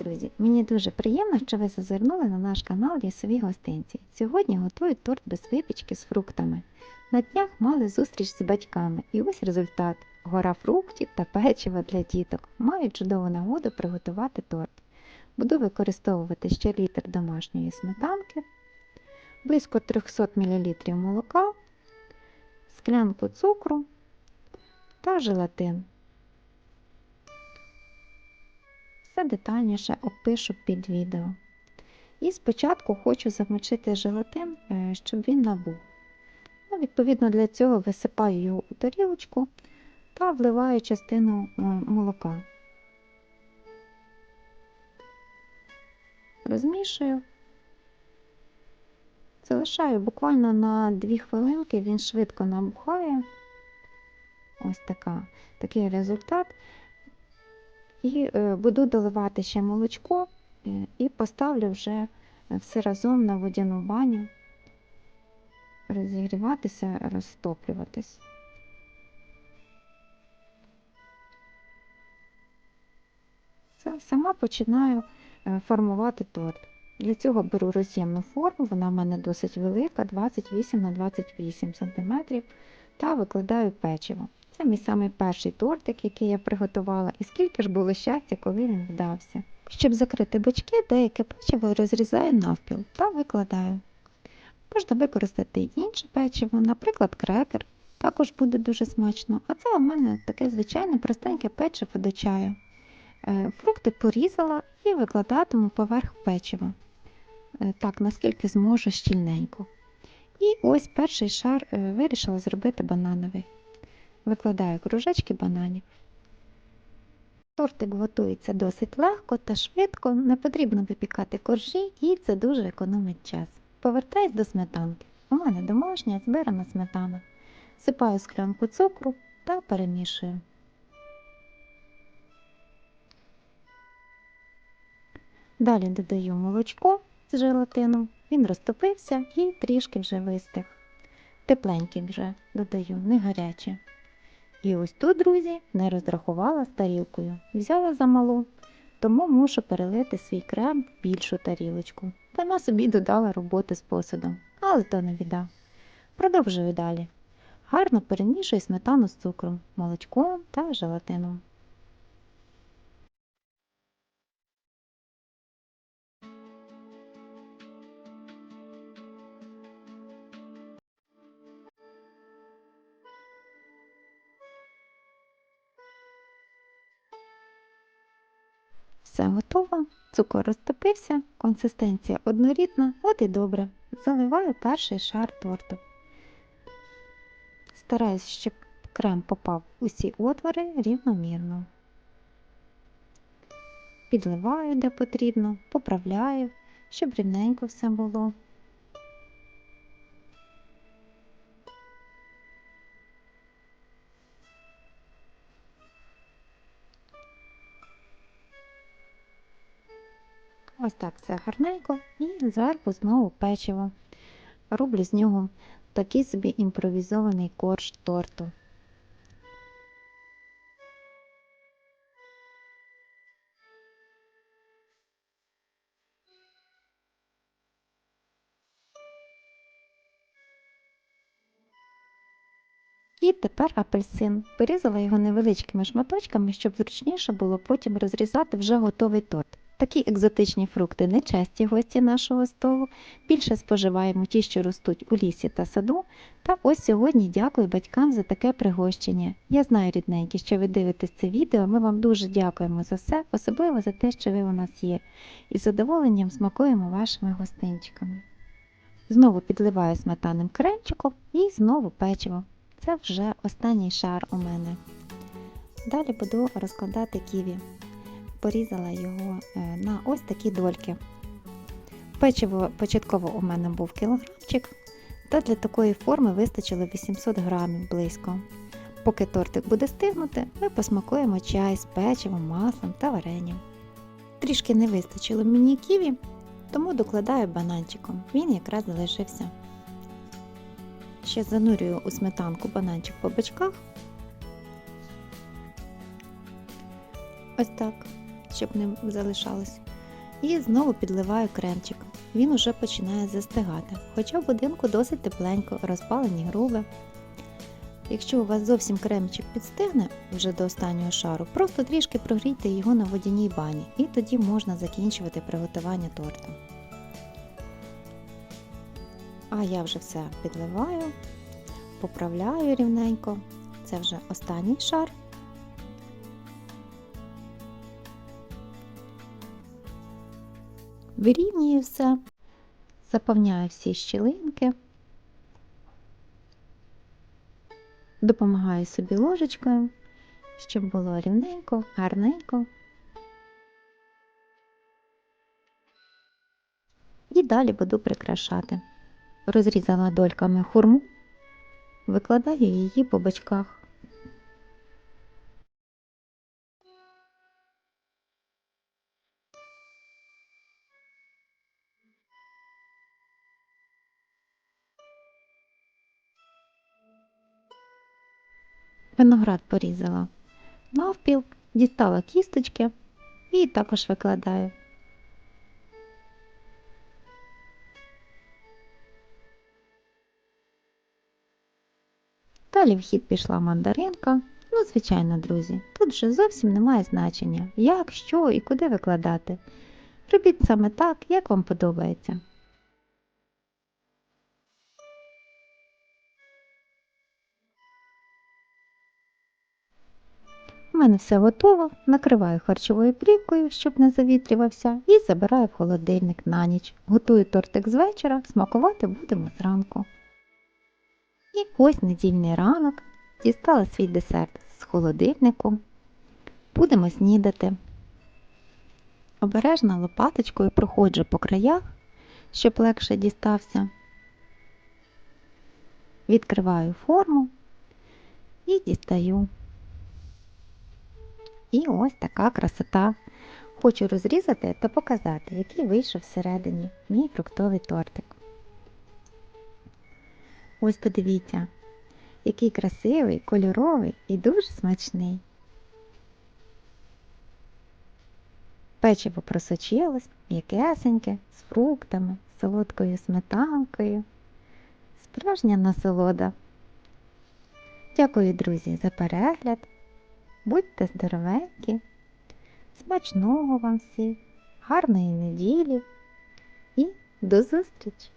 Друзі, мені дуже приємно, що ви зазирнули на наш канал Лісові гостинці. Сьогодні готую торт без випічки з фруктами. На днях мали зустріч з батьками, і ось результат: гора фруктів та печива для діток. Маю чудову нагоду приготувати торт. Буду використовувати ще літр домашньої сметанки, близько 300 мл молока, склянку цукру та желатин. Все детальніше опишу під відео. І спочатку хочу замочити желатин, е, щоб він набув. Ну, відповідно, для цього висипаю його у тарілочку та вливаю частину молока. Розмішую. Залишаю буквально на 2 хвилинки, він швидко набухає. Ось така, такий результат. І е, буду доливати ще молочко е, і поставлю вже все разом на водяну баню, розігріватися, розтоплюватись. Сама починаю е, формувати торт. Для цього беру роз'ємну форму, вона в мене досить велика, 28 на 28 см, та викладаю печиво. Це мій самий перший тортик, який я приготувала, і скільки ж було щастя, коли він вдався. Щоб закрити бочки, деяке печиво розрізаю навпіл та викладаю. Можна використати інше печиво, наприклад, крекер. Також буде дуже смачно. А це у мене таке звичайне простеньке печиво до чаю. Е, Фрукти порізала і викладатиму поверх печива. Е, Так, наскільки зможу щільненько. І ось перший шар е, вирішила зробити банановий. Викладаю кружечки бананів. Тортик готується досить легко та швидко, не потрібно випікати коржі і це дуже економить час. Повертаюсь до сметанки. У мене домашня збирана сметана. Сипаю склянку цукру та перемішую. Далі додаю молочко з желатином, він розтопився і трішки вже вистиг. Тепленький вже додаю, не гаряче. І ось тут, друзі, не розрахувала з тарілкою. Взяла замалу, тому мушу перелити свій крем в більшу тарілочку. Сама собі додала роботи з посудом, але то не біда. Продовжую далі. Гарно перемішую сметану з цукром, молочком та желатином. Все готово, цукор розтопився, консистенція однорідна, от і добре. Заливаю перший шар торту. Стараюсь, щоб крем попав усі отвори рівномірно. Підливаю, де потрібно, поправляю, щоб рівненько все було. Ось так все гарненько і зверху знову печиво. Роблю з нього такий собі імпровізований корж торту. І тепер апельсин. Порізала його невеличкими шматочками, щоб зручніше було потім розрізати вже готовий торт. Такі екзотичні фрукти не часті гості нашого столу. Більше споживаємо ті, що ростуть у лісі та саду. Та ось сьогодні дякую батькам за таке пригощення. Я знаю, рідненькі, що ви дивитесь це відео. Ми вам дуже дякуємо за все, особливо за те, що ви у нас є. І з задоволенням смакуємо вашими гостинчиками. Знову підливаю сметанним кремчиком і знову печиво. Це вже останній шар у мене. Далі буду розкладати ківі. Порізала його е, на ось такі дольки. Печиво початково у мене був кілограмчик, та для такої форми вистачило 800 грамів близько. Поки тортик буде стигнути, ми посмакуємо чай з печивом, маслом та варенням. Трішки не вистачило мені ківі, тому докладаю бананчиком. Він якраз залишився. Ще занурюю у сметанку бананчик по бочках. Ось так. Щоб не залишалось. І знову підливаю кремчик. Він уже починає застигати. Хоча в будинку досить тепленько, розпалені груби. Якщо у вас зовсім кремчик підстигне вже до останнього шару, просто трішки прогрійте його на водяній бані і тоді можна закінчувати приготування торту. А я вже все підливаю, поправляю рівненько. Це вже останній шар. Вирівнюю все, заповняю всі щілинки, допомагаю собі ложечкою, щоб було рівненько, гарненько. І далі буду прикрашати. Розрізала дольками хурму, викладаю її по бочках. Виноград порізала навпіл, дістала кісточки і також викладаю. Далі в хід пішла мандаринка. Ну, звичайно, друзі, тут вже зовсім немає значення, як, що і куди викладати. Робіть саме так, як вам подобається. Мене все готово, накриваю харчовою плівкою, щоб не завітрювався, і забираю в холодильник на ніч. Готую тортик з вечора, смакувати будемо зранку. І ось недільний ранок дістала свій десерт з холодильнику. Будемо снідати. Обережно лопаточкою проходжу по краях, щоб легше дістався. Відкриваю форму і дістаю. І ось така красота. Хочу розрізати та показати, який вийшов всередині мій фруктовий тортик. Ось подивіться, який красивий, кольоровий і дуже смачний. Печиво просочилось, м'якесеньке, з фруктами, солодкою сметанкою. Справжня насолода. Дякую, друзі, за перегляд. Будьте здоровенькі, смачного вам всім, гарної неділі. І до зустрічі!